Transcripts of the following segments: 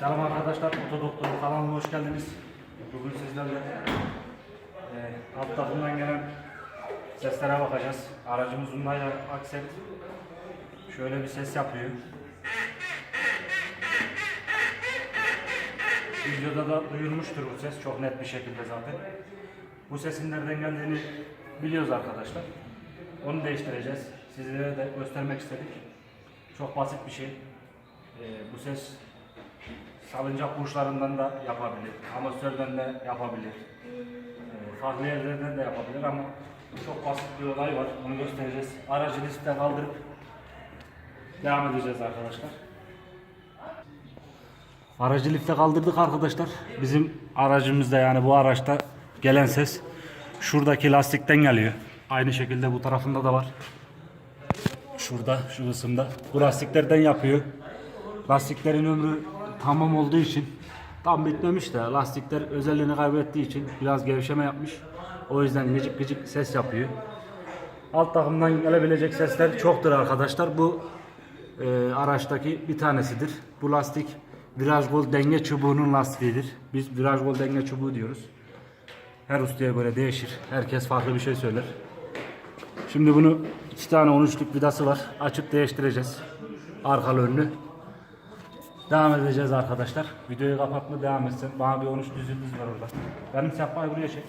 Selam arkadaşlar, Otodoktor kanalına hoş geldiniz. Bugün sizlerle e, alt takımdan gelen seslere bakacağız. Aracımız Hyundai Accent şöyle bir ses yapıyor. Videoda da duyulmuştur bu ses çok net bir şekilde zaten. Bu sesin nereden geldiğini biliyoruz arkadaşlar. Onu değiştireceğiz. Sizlere de göstermek istedik. Çok basit bir şey. Ee, bu ses salıncak burçlarından da yapabilir. Amatörden de yapabilir. Ee, farklı yerlerden de yapabilir ama çok basit bir olay var. Onu göstereceğiz. Aracı liste kaldırıp devam edeceğiz arkadaşlar. Aracı lifte kaldırdık arkadaşlar. Bizim aracımızda yani bu araçta gelen ses şuradaki lastikten geliyor. Aynı şekilde bu tarafında da var. Şurada şu kısımda. Bu lastiklerden yapıyor. Lastiklerin ömrü tamam olduğu için tam bitmemiş de lastikler özelliğini kaybettiği için biraz gevşeme yapmış. O yüzden gıcık gıcık ses yapıyor. Alt takımdan gelebilecek sesler çoktur arkadaşlar. Bu e, araçtaki bir tanesidir. Bu lastik viraj gol denge çubuğunun lastiğidir. Biz viraj gol denge çubuğu diyoruz. Her ustaya göre değişir. Herkes farklı bir şey söyler. Şimdi bunu iki tane 13'lük vidası var. Açıp değiştireceğiz. Arkalı önlü. Devam edeceğiz arkadaşlar. Videoyu kapatma devam etsin. Bana bir 13 düz yıldız var orada. Benim sehpayı buraya çek.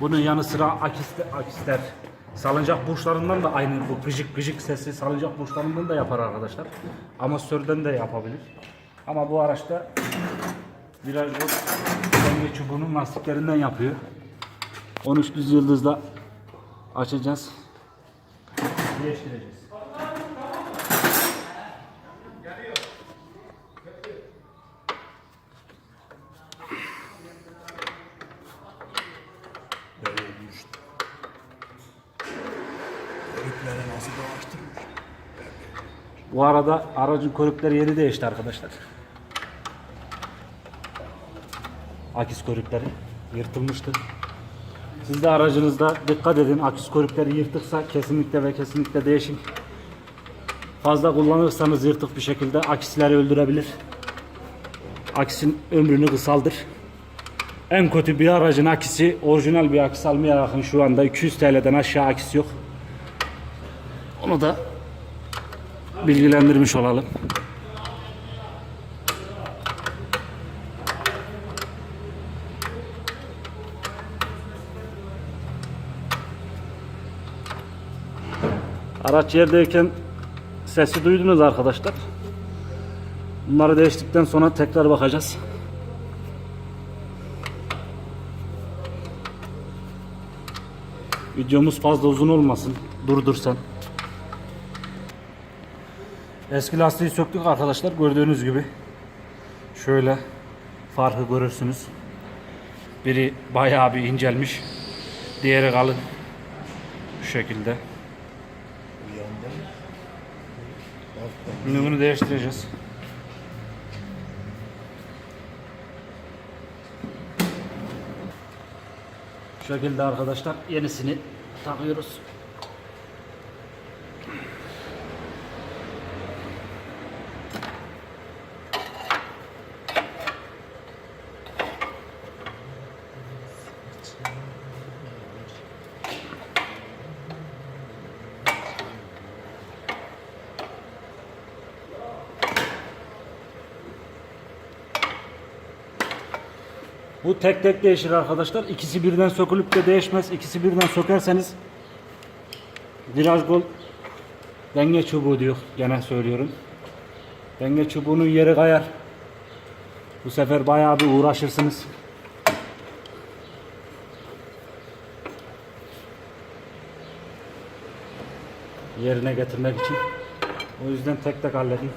Bunun yanı sıra akisler, akisler salıncak burçlarından da aynı bu gıcık gıcık sesi salıncak burçlarından da yapar arkadaşlar. Amatörden de yapabilir. Ama bu araçta viraj denge çubuğunun lastiklerinden yapıyor. 13 düz yıldızla açacağız. Dolaştırmış? Bu arada aracın körükleri yeni değişti arkadaşlar. Akis körükleri yırtılmıştı. Siz de aracınızda dikkat edin. Akis körükleri yırtıksa kesinlikle ve kesinlikle değişin. Fazla kullanırsanız yırtık bir şekilde akisleri öldürebilir. Akisin ömrünü kısaldır. En kötü bir aracın akisi orijinal bir akis almaya yakın şu anda 200 TL'den aşağı akis yok. Onu da bilgilendirmiş olalım. Araç yerdeyken sesi duydunuz arkadaşlar. Bunları değiştikten sonra tekrar bakacağız. Videomuz fazla uzun olmasın. Durdur sen. Eski lastiği söktük arkadaşlar gördüğünüz gibi. Şöyle farkı görürsünüz. Biri bayağı bir incelmiş. Diğeri kalın. Şu şekilde. Şimdi bunu değiştireceğiz. Şu şekilde arkadaşlar yenisini takıyoruz. Bu tek tek değişir arkadaşlar. İkisi birden sökülüp de değişmez. İkisi birden sökerseniz viraj gol denge çubuğu diyor. Gene söylüyorum. Denge çubuğunun yeri kayar. Bu sefer bayağı bir uğraşırsınız. Yerine getirmek için. O yüzden tek tek halledin.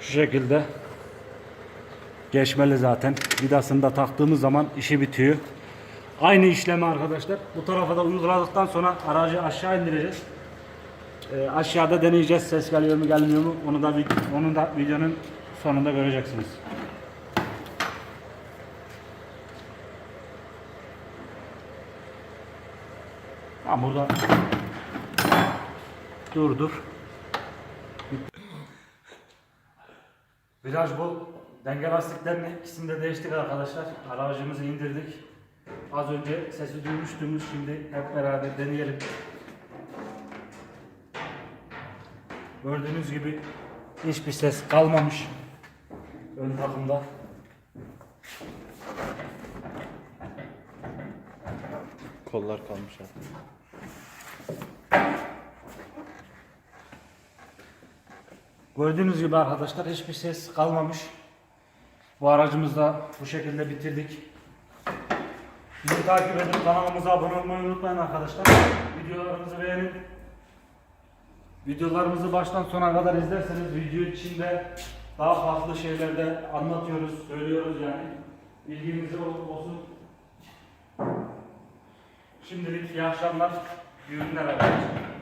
Şu şekilde geçmeli zaten. Vidasını da taktığımız zaman işi bitiyor. Aynı işlemi arkadaşlar. Bu tarafa da uyguladıktan sonra aracı aşağı indireceğiz. Ee, aşağıda deneyeceğiz ses geliyor mu gelmiyor mu onu da onu da videonun sonunda göreceksiniz. Ha burada dur dur. Viraj bu. Denge lastiklerini ikisini de değiştik arkadaşlar. Aracımızı indirdik. Az önce sesi duymuştunuz. Şimdi hep beraber deneyelim. Gördüğünüz gibi hiçbir ses kalmamış ön takımda. Kollar kalmış abi. Gördüğünüz gibi arkadaşlar hiçbir ses kalmamış. Bu aracımızı da bu şekilde bitirdik. Bizi takip edin, kanalımıza abone olmayı unutmayın arkadaşlar. Videolarımızı beğenin. Videolarımızı baştan sona kadar izlerseniz video içinde daha farklı şeyler de anlatıyoruz, söylüyoruz yani. Bilginiz ol- olsun. Şimdilik iyi akşamlar. İyi günler arkadaşlar.